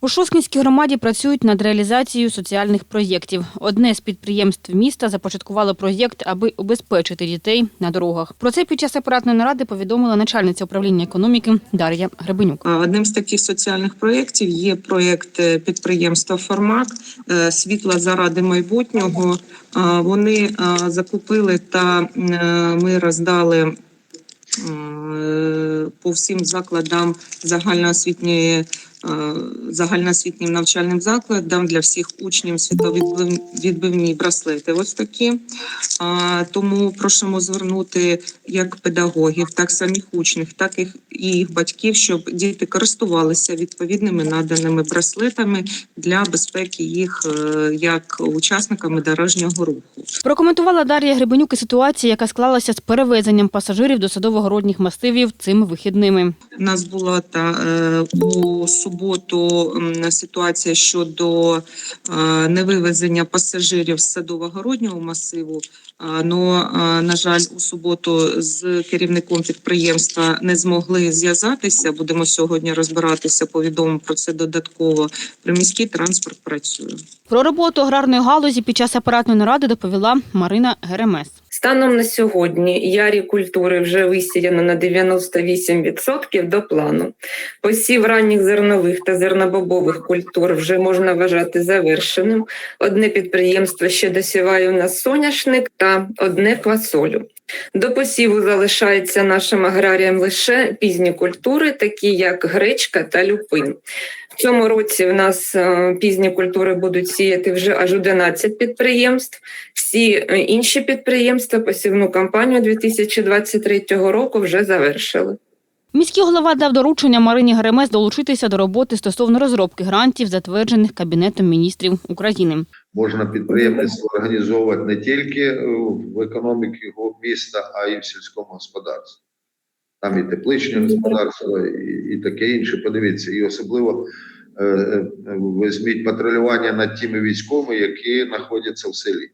У Шоскінській громаді працюють над реалізацією соціальних проєктів. Одне з підприємств міста започаткувало проєкт, аби убезпечити дітей на дорогах. Про це під час апаратної наради повідомила начальниця управління економіки Дар'я Гребенюк. Одним з таких соціальних проєктів є проєкт е, підприємства Формак е, Світла заради майбутнього. Вони е, закупили та ми роздали по всім закладам загальноосвітньої. Е, Загальноосвітнім навчальним закладам для всіх учнів світовідбивні браслети. Ось такі. Тому просимо звернути як педагогів, так самих учнів, так і їх батьків, щоб діти користувалися відповідними наданими браслетами для безпеки їх е, як учасниками дорожнього руху. Прокоментувала Дар'я Гребенюк і ситуацію, яка склалася з перевезенням пасажирів до садово-городніх масивів цими вихідними. У нас була та е, у суботу ситуація щодо е, невивезення пасажирів з садово-городнього масиву. А, Но, е, на жаль, у суботу з керівником підприємства не змогли зв'язатися. Будемо сьогодні розбиратися. Повідомимо про це додатково. Приміський транспорт працює. Про роботу аграрної галузі під час апаратної наради доповіла Марина Геремес. Станом на сьогодні ярі культури вже висіяно на 98% до плану. Посів ранніх зернових та зернобобових культур вже можна вважати завершеним. Одне підприємство ще досіває у нас соняшник та одне квасолю. До посіву залишається нашим аграріям лише пізні культури, такі як гречка та люпин. В цьому році в нас е, пізні культури будуть сіяти вже аж 11 підприємств. Всі е, інші підприємства посівну кампанію 2023 року вже завершили. Міський голова дав доручення Марині Геремес долучитися до роботи стосовно розробки грантів, затверджених Кабінетом міністрів України. Можна підприємництво організовувати не тільки е, в економіці міста, а й в сільському господарстві. Там і тепличне господарство, і, і таке інше. Подивіться, і особливо е, е, візьміть патрулювання над тими військовими, які знаходяться в селі.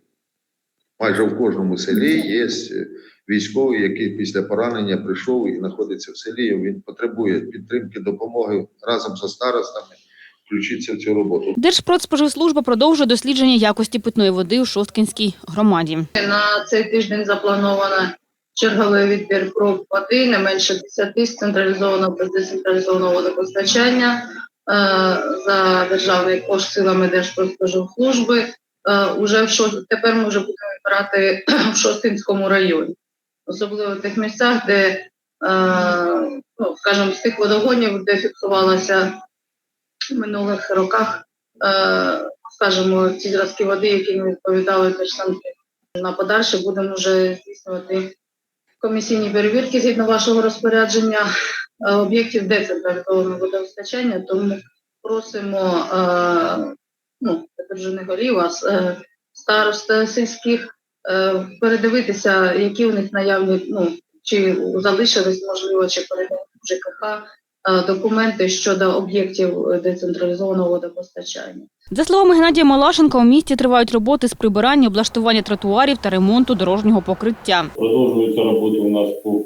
Майже в кожному селі є е, військовий, який після поранення прийшов і знаходиться в селі. Він потребує підтримки, допомоги разом зі старостами включитися в цю роботу. Держпродспоживслужба продовжує дослідження якості питної води у Шосткінській громаді. На цей тиждень заплановано черговий відбір проб води, не менше 10 з централізованого та децентралізованого водопостачання е, за державний кошт силами Держпродспоживслужби. Е, Уже в шо... тепер ми вже будемо брати в Шостинському районі, особливо в тих місцях, де, е, ну, скажімо, з тих водогонів, де фіксувалося в минулих роках, е, скажімо, ці зразки води, які не відповідали точно на подальше будемо вже здійснювати комісійні перевірки згідно вашого розпорядження. Е, об'єктів децентралізованого водопостачання, тому просимо е, ну, вже не голів, а старост сільських передивитися, які у них наявні, ну, чи залишились, можливо, чи передають ЖКХ документи щодо об'єктів децентралізованого водопостачання. За словами Геннадія Малашенка, у місті тривають роботи з прибирання, облаштування тротуарів та ремонту дорожнього покриття. Продовжуються роботи у нас по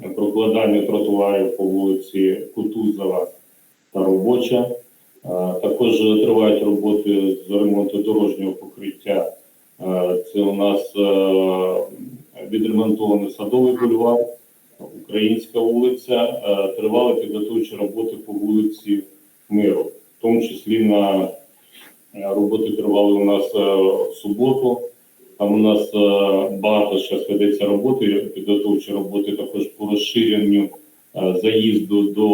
прокладанню тротуарів по вулиці Кутузова та Робоча. Також тривають роботи з ремонту дорожнього покриття. Це у нас е, відремонтований садовий бульвар, Українська вулиця. Тривали підготовчі роботи по вулиці Миру, в тому числі на е, роботи тривали у нас е, в суботу. Там у нас е, багато зараз ведеться роботи, підготовчі роботи також по розширенню е, заїзду до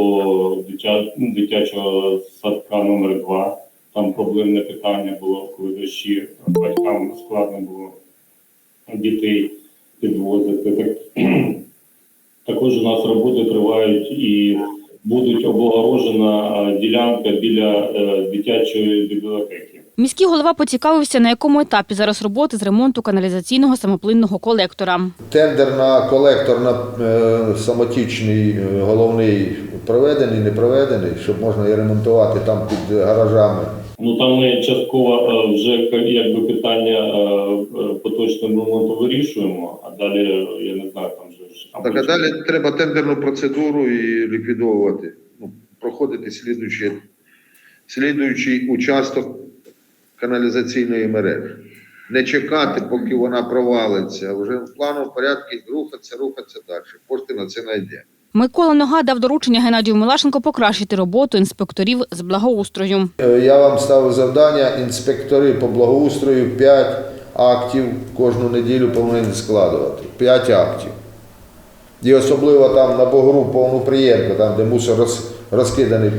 ну, дитячого садка номер 2 Там проблемне питання було, коли дощі батькам складно було дітей підвозити. Так, також у нас роботи тривають і будуть облагорожена ділянка біля е, дитячої бібліотеки. Міський голова поцікавився, на якому етапі зараз роботи з ремонту каналізаційного самоплинного колектора. Тендер на колектор на е, самотічний е, головний проведений, не проведений, щоб можна і ремонтувати там під гаражами. Ну там ми частково вже якби питання поточного ремонту вирішуємо, а далі я не знаю, там Так а далі треба тендерну процедуру і ліквідовувати. Ну, проходити слідуючі слідуючий участок каналізаційної мережі. Не чекати, поки вона провалиться, а вже в плановому порядку рухатися, рухатися далі. Кошти на це знайдемо. Микола Нога дав доручення Геннадію Милашенко покращити роботу інспекторів з благоустрою. Е, Я вам ставив завдання інспектори по благоустрою 5 актів кожну неділю повинні складувати. 5 актів. І особливо там на Богру повну приємку, там де мусор роз- розкиданий